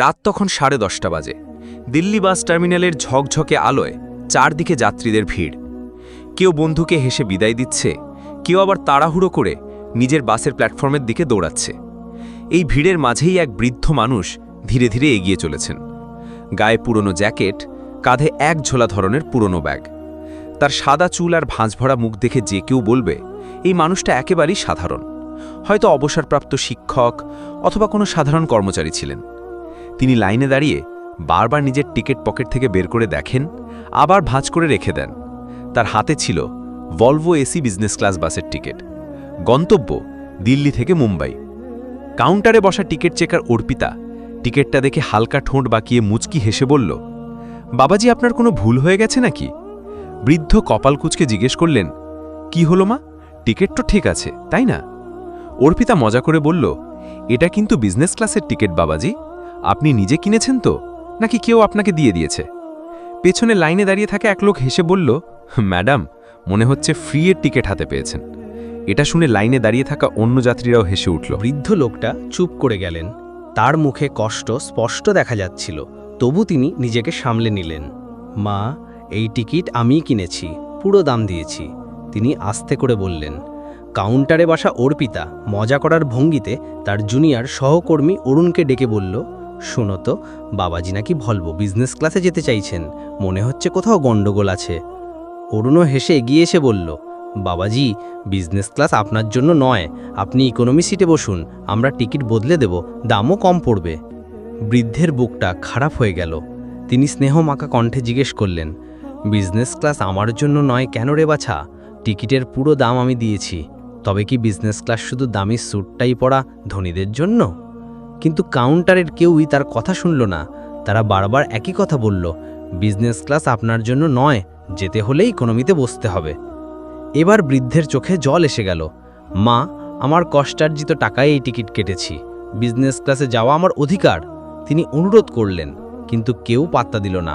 রাত তখন সাড়ে দশটা বাজে। দিল্লি বাস টার্মিনালের ঝকঝকে আলোয় চারদিকে যাত্রীদের ভিড়। কেউ বন্ধুকে হেসে বিদায় দিচ্ছে, কেউ আবার তাড়াহুড়ো করে নিজের বাসের প্ল্যাটফর্মের দিকে দৌড়াচ্ছে। এই ভিড়ের মাঝেই এক বৃদ্ধ মানুষ ধীরে ধীরে এগিয়ে চলেছেন। গায়ে পুরনো জ্যাকেট, কাঁধে এক ঝোলা ধরনের পুরনো ব্যাগ। তার সাদা চুল আর ভাঁজভরা মুখ দেখে যে কেউ বলবে, এই মানুষটা একেবারেই সাধারণ। হয়তো অবসরপ্রাপ্ত শিক্ষক অথবা কোনো সাধারণ কর্মচারী ছিলেন। তিনি লাইনে দাঁড়িয়ে বারবার নিজের টিকিট পকেট থেকে বের করে দেখেন, আবার ভাঁজ করে রেখে দেন। তার হাতে ছিল ভলভো এসি বিজনেস ক্লাস বাসের টিকিট। গন্তব্য দিল্লি থেকে মুম্বাই। কাউন্টারে বসা টিকিট চেকার অর্পিতা টিকিটটা দেখে হালকা ঠোঁট বাঁকিয়ে মুচকি হেসে বলল, বাবাজি, আপনার কোনো ভুল হয়ে গেছে নাকি? বৃদ্ধ কপাল কুচকে জিজ্ঞেস করলেন, কি হলো মা? টিকিট তো ঠিক আছে, তাই না? অর্পিতা মজা করে বলল, এটা কিন্তু বিজনেস ক্লাসের টিকিট, বাবাজি। আপনি নিজে কিনেছেন তো? নাকি কেউ আপনাকে দিয়ে দিয়েছে? পেছনে লাইনে দাঁড়িয়ে থাকা এক লোক হেসে বলল, ম্যাডাম, মনে হচ্ছে ফ্রি এর টিকিট হাতে পেয়েছেন। এটা শুনে লাইনে দাঁড়িয়ে থাকা অন্য যাত্রীরাও হেসে উঠল। বৃদ্ধ লোকটা চুপ করে গেলেন। তার মুখে কষ্ট স্পষ্ট দেখা যাচ্ছিল। তবু তিনি নিজেকে সামলে নিলেন। মা, এই টিকিট আমিই কিনেছি, পুরো দাম দিয়েছি। তিনি আস্তে করে বললেন, কাউন্টারে বসা অর্পিতা মজা করার ভঙ্গিতে তার জুনিয়র সহকর্মী অরুণকে ডেকে বলল শোনো তো, বাবাজি নাকি ভলভো বিজনেস ক্লাসে যেতে চাইছেন। মনে হচ্ছে কোথাও গণ্ডগোল আছে। অরুণও হেসে এগিয়ে এসে বলল, বাবাজি বিজনেস ক্লাস আপনার জন্য নয়। আপনি ইকোনমি সিটে বসুন, আমরা টিকিট বদলে দেব, দামও কম পড়বে। বৃদ্ধের বুকটা খারাপ হয়ে গেল। তিনি স্নেহ মাকা কণ্ঠে জিজ্ঞেস করলেন বিজনেস ক্লাস আমার জন্য নয় কেন রে বাছা? টিকিটের পুরো দাম আমি দিয়েছি। তবে কি বিজনেস ক্লাস শুধু দামি স্যুটটাই পরা ধনীদের জন্য? কিন্তু কাউন্টারের কেউই তার কথা শুনল না। তারা বারবার একই কথা বলল, বিজনেস ক্লাস আপনার জন্য নয়, যেতে হলে ইকোনমিতে বসতে হবে। এবার বৃদ্ধের চোখে জল এসে গেল, মা, আমার কষ্টার্জিত টাকায় এই টিকিট কেটেছি, বিজনেস ক্লাসে যাওয়া আমার অধিকার। তিনি অনুরোধ করলেন, কিন্তু কেউ পাত্তা দিল না।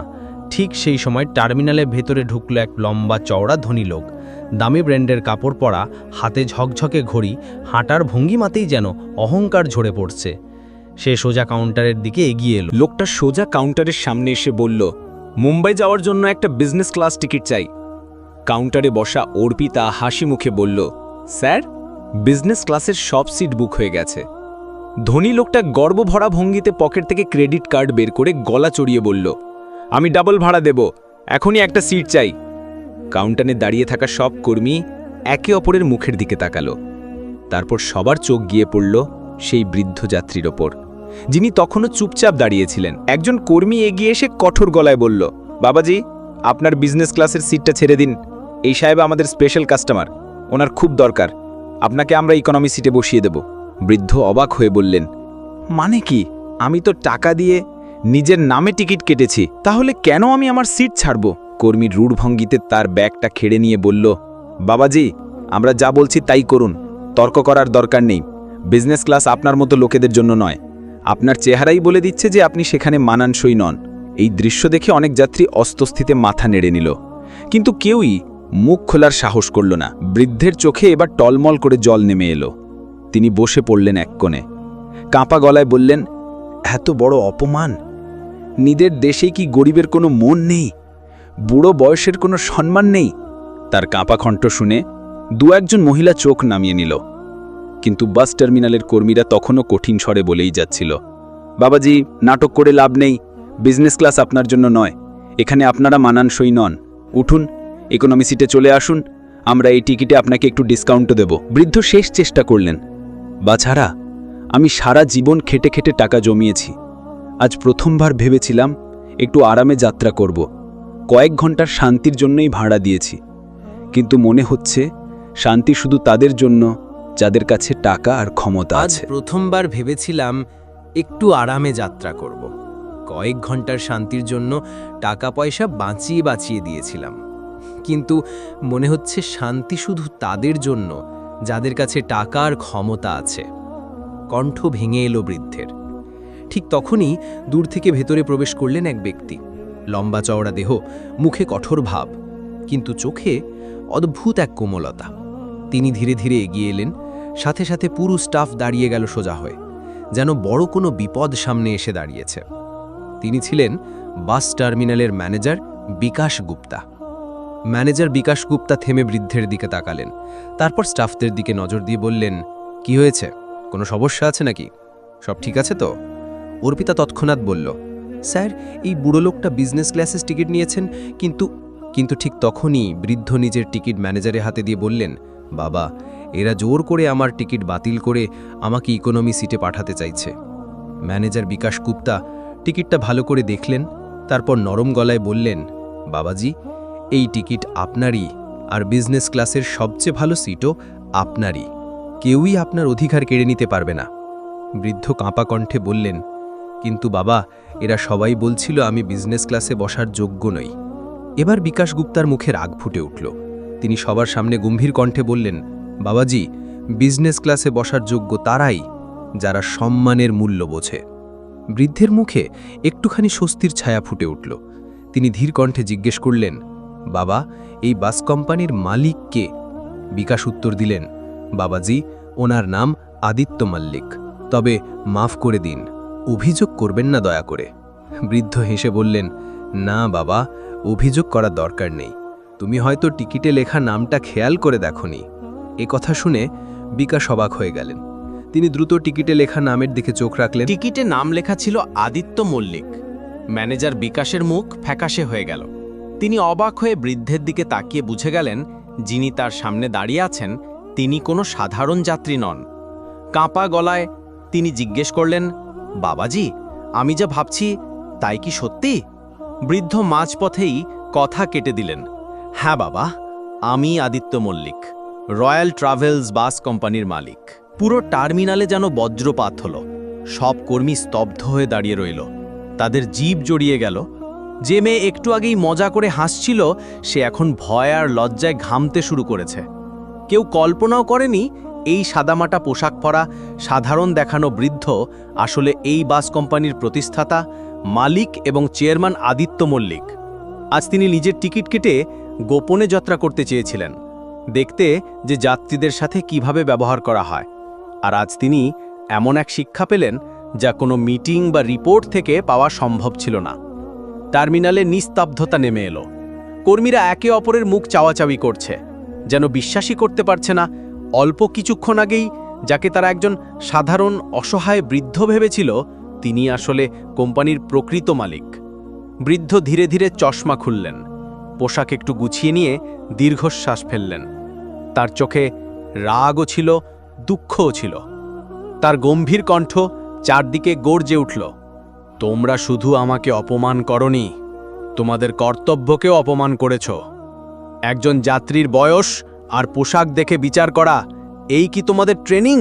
ঠিক সেই সময় টার্মিনালে ভেতরে ঢুকলো এক লম্বা চওড়া ধনী লোক। দামি ব্র্যান্ডের কাপড় পরা, হাতে ঝকঝকে ঘড়ি, হাঁটার ভঙ্গিমাতেই যেন অহংকার ঝরে পড়ছে। সে সোজা কাউন্টারের দিকে এগিয়ে এলো। লোকটা সোজা কাউন্টারের সামনে এসে বলল, মুম্বাই যাওয়ার জন্য একটা বিজনেস ক্লাস টিকিট চাই। কাউন্টারে বসা অর্পিতা হাসি মুখে বলল, স্যার বিজনেস ক্লাসের সব সিট বুক হয়ে গেছে। ধনী লোকটা গর্বভরা ভঙ্গিতে পকেট থেকে ক্রেডিট কার্ড বের করে গলা চড়িয়ে বলল, আমি ডাবল ভাড়া দেব, এখনই একটা সিট চাই। কাউন্টারে দাঁড়িয়ে থাকা সব কর্মী একে অপরের মুখের দিকে তাকালো। তারপর সবার চোখ গিয়ে পড়ল সেই বৃদ্ধ যাত্রীর ওপর। যিনি তখনও চুপচাপ দাঁড়িয়েছিলেন। একজন কর্মী এগিয়ে এসে কঠোর গলায় বলল, বাবাজি, আপনার বিজনেস ক্লাসের সিটটা ছেড়ে দিন। এই সাহেব আমাদের স্পেশাল কাস্টমার ওনার খুব দরকার। আপনাকে আমরা ইকোনমি সিটে বসিয়ে দেব। বৃদ্ধ অবাক হয়ে বললেন মানে কি? আমি তো টাকা দিয়ে নিজের নামে টিকিট কেটেছি, তাহলে কেন আমি আমার সিট ছাড়ব? কর্মীর রূঢ় ভঙ্গিতে তার ব্যাগটা খেড়ে নিয়ে বলল, বাবাজি, আমরা যা বলছি তাই করুন। তর্ক করার দরকার নেই। বিজনেস ক্লাস আপনার মতো লোকেদের জন্য নয়। আপনার চেহারাই বলে দিচ্ছে যে আপনি সেখানে মানানসই নন। এই দৃশ্য দেখে অনেক যাত্রী অস্তস্থিতে মাথা নেড়ে নিল। কিন্তু কেউই মুখ খোলার সাহস করল না। বৃদ্ধের চোখে এবার টলমল করে জল নেমে এলো। তিনি বসে পড়লেন এক কোণে। কাঁপা গলায় বললেন, এত বড় অপমান? নিদের দেশে কি গরিবের কোনো মন নেই? বুড়ো বয়সের কোনো সম্মান নেই? তার কাঁপা কণ্ঠ শুনে দু একজন মহিলা চোখ নামিয়ে নিল। কিন্তু বাস টার্মিনালের কর্মীরা তখনও কঠিন স্বরে বলেই যাচ্ছিল। বাবাজি, নাটক করে লাভ নেই। বিজনেস ক্লাস আপনার জন্য নয়। এখানে আপনারা মানানসই নন। উঠুন ইকোনমি সিটে চলে আসুন। আমরা এই টিকিটে আপনাকে একটু ডিসকাউন্টও দেব। বৃদ্ধ শেষ চেষ্টা করলেন। বাছাড়া আমি সারা জীবন খেটে খেটে টাকা জমিয়েছি। আজ প্রথমবার ভেবেছিলাম একটু আরামে যাত্রা করব। কয়েক ঘণ্টার শান্তির জন্যই ভাড়া দিয়েছি। কিন্তু মনে হচ্ছে, শান্তি শুধু তাদের জন্য যাদের কাছে টাকা আর ক্ষমতা আছে। প্রথমবার ভেবেছিলাম একটু আরামে যাত্রা করব। কয়েক ঘণ্টার শান্তির জন্য টাকা পয়সা বাঁচিয়ে বাঁচিয়ে দিয়েছিলাম। কিন্তু মনে হচ্ছে শান্তি শুধু তাদের জন্য যাদের কাছে টাকা আর ক্ষমতা আছে। কণ্ঠ ভেঙে এলো বৃদ্ধের। ঠিক তখনই দূর থেকে ভেতরে প্রবেশ করলেন এক ব্যক্তি। লম্বা চওড়া দেহ মুখে কঠোর ভাব কিন্তু চোখে অদ্ভুত এক কোমলতা। তিনি ধীরে ধীরে এগিয়ে এলেন সাথে সাথে পুরো স্টাফ দাঁড়িয়ে গেল সোজা হয়ে, যেন বড় কোনো বিপদ সামনে এসে দাঁড়িয়েছে। তিনি ছিলেন বাস টার্মিনালের ম্যানেজার বিকাশ গুপ্তা। ম্যানেজার বিকাশ গুপ্তা থেমে বৃদ্ধের দিকে তাকালেন। তারপর স্টাফদের দিকে নজর দিয়ে বললেন, কি হয়েছে? কোনো সমস্যা আছে নাকি? সব ঠিক আছে তো? অর্পিতা তৎক্ষণাৎ বলল, স্যার, এই বুড়ো লোকটা বিজনেস ক্লাসের টিকিট নিয়েছেন, কিন্তু কিন্তু ঠিক তখনই বৃদ্ধ নিজের টিকিট ম্যানেজারের হাতে দিয়ে বললেন, বাবা এরা জোর করে আমার টিকিট বাতিল করে আমাকে ইকোনমি সিটে পাঠাতে চাইছে। ম্যানেজার বিকাশ গুপ্তা টিকিটটা ভালো করে দেখলেন, তারপর নরম গলায় বললেন, বাবাজি, এই টিকিট আপনারই, আর বিজনেস ক্লাসের সবচেয়ে ভালো সিটও আপনারই। কেউই আপনার অধিকার কেড়ে নিতে পারবে না। বৃদ্ধ কাঁপা কণ্ঠে বললেন, কিন্তু বাবা, এরা সবাই বলছিল আমি বিজনেস ক্লাসে বসার যোগ্য নই। এবার বিকাশ গুপ্তার মুখে রাগ ফুটে উঠল। তিনি সবার সামনে গম্ভীর কণ্ঠে বললেন বাবাজি বিজনেস ক্লাসে বসার যোগ্য তারাই যারা সম্মানের মূল্য বোঝে। বৃদ্ধের মুখে একটুখানি স্বস্তির ছায়া ফুটে উঠল। তিনি ধীর কণ্ঠে জিজ্ঞেস করলেন, বাবা, এই বাস কোম্পানির মালিক কে? বিকাশ উত্তর দিলেন, বাবাজি, ওনার নাম আদিত্য মাল্লিক। তবে মাফ করে দিন, অভিযোগ করবেন না দয়া করে। বৃদ্ধ হেসে বললেন, না বাবা, অভিযোগ করার দরকার নেই। তুমি হয়তো টিকিটে লেখা নামটা খেয়াল করে দেখনি। এ কথা শুনে বিকাশ অবাক হয়ে গেলেন। তিনি দ্রুত টিকিটে লেখা নামের দিকে চোখ রাখলেন। টিকিটে নাম লেখা ছিল আদিত্য মল্লিক। ম্যানেজার বিকাশের মুখ ফ্যাকাশে হয়ে গেল। তিনি অবাক হয়ে বৃদ্ধের দিকে তাকিয়ে বুঝে গেলেন, যিনি তার সামনে দাঁড়িয়ে আছেন, তিনি কোনো সাধারণ যাত্রী নন। কাঁপা গলায় তিনি জিজ্ঞেস করলেন, বাবাজি, আমি যা ভাবছি, তাই কি সত্যি? বৃদ্ধ মাঝপথেই কথা কেটে দিলেন হ্যাঁ বাবা, আমি Aditya Mallick. Royal travels bus কোম্পানির মালিক। পুরো টার্মিনালে যেন বজ্রপাত হলো। সব কর্মী স্তব্ধ হয়ে দাঁড়িয়ে রইল। তাদের জীব জড়িয়ে গেল। যে মেয়ে একটু আগেই মজা করে হাসছিল, সে এখন ভয় আর লজ্জায় ঘামতে শুরু করেছে। কেউ কল্পনাও করেনি, এই সাদামাটা পোশাক পরা, সাধারণ দেখানো বৃদ্ধ, আসলে এই বাস কোম্পানির প্রতিষ্ঠাতা, মালিক এবং চেয়ারম্যান আদিত্য মল্লিক। আজ তিনি নিজের টিকিট কেটে গোপনে যাত্রা করতে চেয়েছিলেন। দেখতে যে যাত্রীদের সাথে কীভাবে ব্যবহার করা হয়। আর আজ তিনি এমন এক শিক্ষা পেলেন যা কোনো মিটিং বা রিপোর্ট থেকে পাওয়া সম্ভব ছিল না। টার্মিনালে নিস্তব্ধতা নেমে এলো। কর্মীরা একে অপরের মুখ চাওয়াচাওয়ি করছে, যেন বিশ্বাসই করতে পারছে না, অল্প কিছুক্ষণ আগেই যাকে তারা একজন সাধারণ অসহায় বৃদ্ধ ভেবেছিল, তিনি আসলে কোম্পানির প্রকৃত মালিক। বৃদ্ধ ধীরে ধীরে চশমা খুললেন, পোশাক একটু গুছিয়ে নিয়ে দীর্ঘশ্বাস ফেললেন। তার চোখে রাগও ছিল, দুঃখও ছিল। তার গম্ভীর কণ্ঠ চারদিকে গর্জে উঠল, তোমরা শুধু আমাকে অপমান করনি, তোমাদের কর্তব্যকেও অপমান করেছ। একজন যাত্রীর বয়স আর পোশাক দেখে বিচার করা, এই কি তোমাদের ট্রেনিং?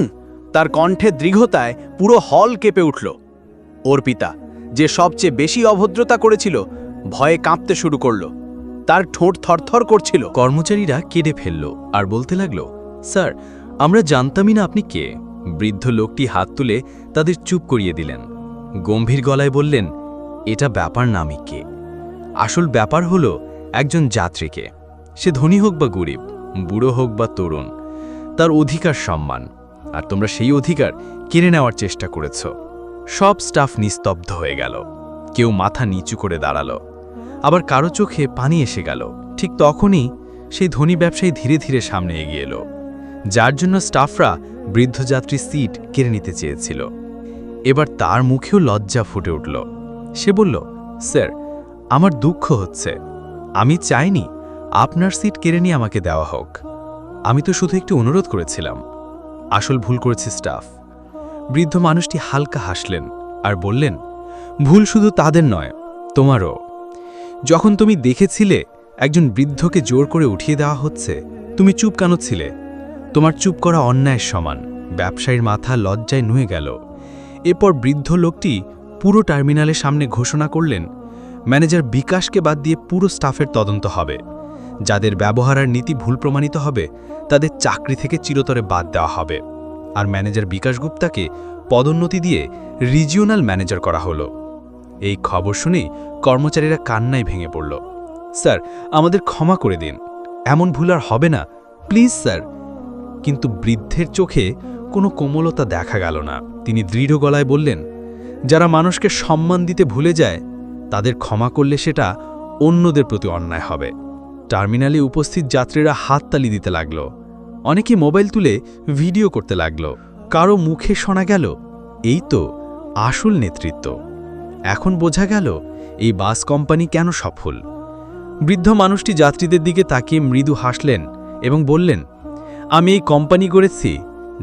তার কণ্ঠে দৃঢ়তায় পুরো হল কেঁপে উঠল। অর্পিতা, যে সবচেয়ে বেশি অভদ্রতা করেছিল, ভয়ে কাঁপতে শুরু করল। তার ঠোঁট থরথর করছিল। কর্মচারীরা কেঁদে ফেলল আর বলতে লাগল, স্যার, আমরা জানতামই না আপনি কে। বৃদ্ধ লোকটি হাত তুলে তাদের চুপ করিয়ে দিলেন। গম্ভীর গলায় বললেন, এটা ব্যাপার নামই কে আসল ব্যাপার হলো একজন যাত্রীকে। সে ধনী হোক বা গরিব, বুড়ো হোক বা তরুণ, তার অধিকার সম্মান। আর তোমরা সেই অধিকার কেড়ে নেওয়ার চেষ্টা করেছ। সব স্টাফ নিস্তব্ধ হয়ে গেল। কেউ মাথা নিচু করে দাঁড়াল। আবার কারও চোখে পানি এসে গেল। ঠিক তখনই সেই ধনী ব্যবসায়ী ধীরে ধীরে সামনে এগিয়ে এলো, যার জন্য স্টাফরা বৃদ্ধযাত্রী সিট কেড়ে নিতে চেয়েছিল। এবার তার মুখেও লজ্জা ফুটে উঠল। সে বলল, স্যার, আমার দুঃখ হচ্ছে। আমি চাইনি আপনার সিট কেড়ে নিয়ে আমাকে দেওয়া হোক। আমি তো শুধু একটু অনুরোধ করেছিলাম। আসল ভুল করেছে স্টাফ। বৃদ্ধ মানুষটি হালকা হাসলেন আর বললেন, ভুল শুধু তাদের নয়, তোমারও। যখন তুমি দেখেছিলে একজন বৃদ্ধকে জোর করে উঠিয়ে দেওয়া হচ্ছে, তুমি চুপ কেন ছিলে? তোমার চুপ করা অন্যায়ের সমান। ব্যবসায়ীর মাথা লজ্জায় নুয়ে গেল। এরপর বৃদ্ধ লোকটি পুরো টার্মিনালের সামনে ঘোষণা করলেন, ম্যানেজার বিকাশকে বাদ দিয়ে পুরো স্টাফের তদন্ত হবে। যাদের ব্যবহার আর নীতি ভুল প্রমাণিত হবে, তাদের চাকরি থেকে চিরতরে বাদ দেওয়া হবে। আর ম্যানেজার বিকাশ গুপ্তাকে পদোন্নতি দিয়ে রিজিওনাল ম্যানেজার করা হলো। এই খবর শুনেই কর্মচারীরা কান্নায় ভেঙে পড়ল। স্যার, আমাদের ক্ষমা করে দিন। এমন ভুল আর হবে না। Please, sir. কিন্তু বৃদ্ধের চোখে কোনো কোমলতা দেখা গেল না। তিনি দৃঢ় গলায় বললেন, যারা মানুষকে সম্মান দিতে ভুলে যায়, তাদের ক্ষমা করলে সেটা অন্যদের প্রতি অন্যায় হবে। টার্মিনালে উপস্থিত যাত্রীরা হাততালি দিতে লাগল। অনেকে মোবাইল তুলে ভিডিও করতে লাগল। কারও মুখে শোনা গেল, এই তো আসল নেতৃত্ব। এখন বোঝা গেল, এই বাস কোম্পানি কেন সফল? বৃদ্ধ মানুষটি যাত্রীদের দিকে তাকিয়ে মৃদু হাসলেন এবং বললেন, আমি এই কোম্পানি গড়েছি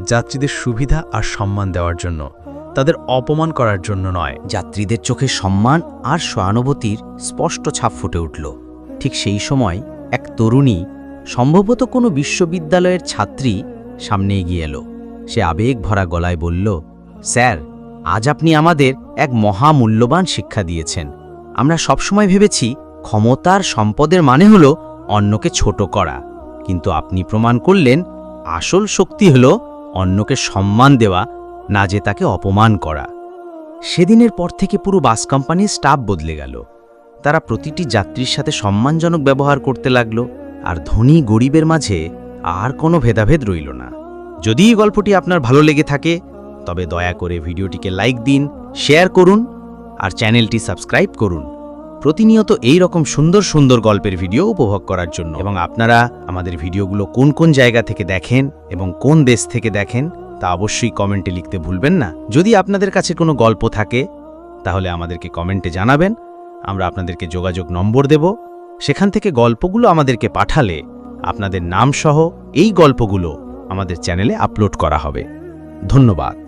যাত্রীদের সুবিধা আর সম্মান দেওয়ার জন্য, তাদের অপমান করার জন্য নয়। যাত্রীদের চোখে সম্মান আর সহানুভূতির স্পষ্ট ছাপ ফুটে উঠল। ঠিক সেই সময় এক তরুণী, সম্ভবত কোনো বিশ্ববিদ্যালয়ের ছাত্রী, সামনে এগিয়ে এলো। সে আবেগ ভরা গলায় বলল, স্যার আজ আপনি আমাদের এক মহামূল্যবান শিক্ষা দিয়েছেন। আমরা সবসময় ভেবেছি ক্ষমতার সম্পদের মানে হলো অন্যকে ছোট করা। কিন্তু আপনি প্রমাণ করলেন, আসল শক্তি হলো অন্যকে সম্মান দেওয়া, না যে তাকে অপমান করা। সেদিনের পর থেকে পুরো বাস কোম্পানির স্টাফ বদলে গেল। তারা প্রতিটি যাত্রীর সাথে সম্মানজনক ব্যবহার করতে লাগল, আর ধনী গরিবের মাঝে আর কোনো ভেদাভেদ রইল না। যদি এই গল্পটি আপনার ভালো লেগে থাকে তবে দয়া করে ভিডিওটিকে লাইক দিন, শেয়ার করুন, আর চ্যানেলটি সাবস্ক্রাইব করুন। প্রতিনিয়ত এই রকম সুন্দর সুন্দর গল্পের ভিডিও উপভোগ করার জন্য। এবং আপনারা আমাদের ভিডিওগুলো কোন কোন জায়গা থেকে দেখেন এবং কোন দেশ থেকে দেখেন, তা অবশ্যই কমেন্টে লিখতে ভুলবেন না। যদি আপনাদের কাছে কোনো গল্প থাকে, তাহলে আমাদেরকে কমেন্টে জানাবেন। আমরা আপনাদেরকে যোগাযোগ নম্বর দেব। সেখান থেকে গল্পগুলো আমাদেরকে পাঠালে আপনাদের নাম সহ এই গল্পগুলো আমাদের চ্যানেলে আপলোড করা হবে। ধন্যবাদ।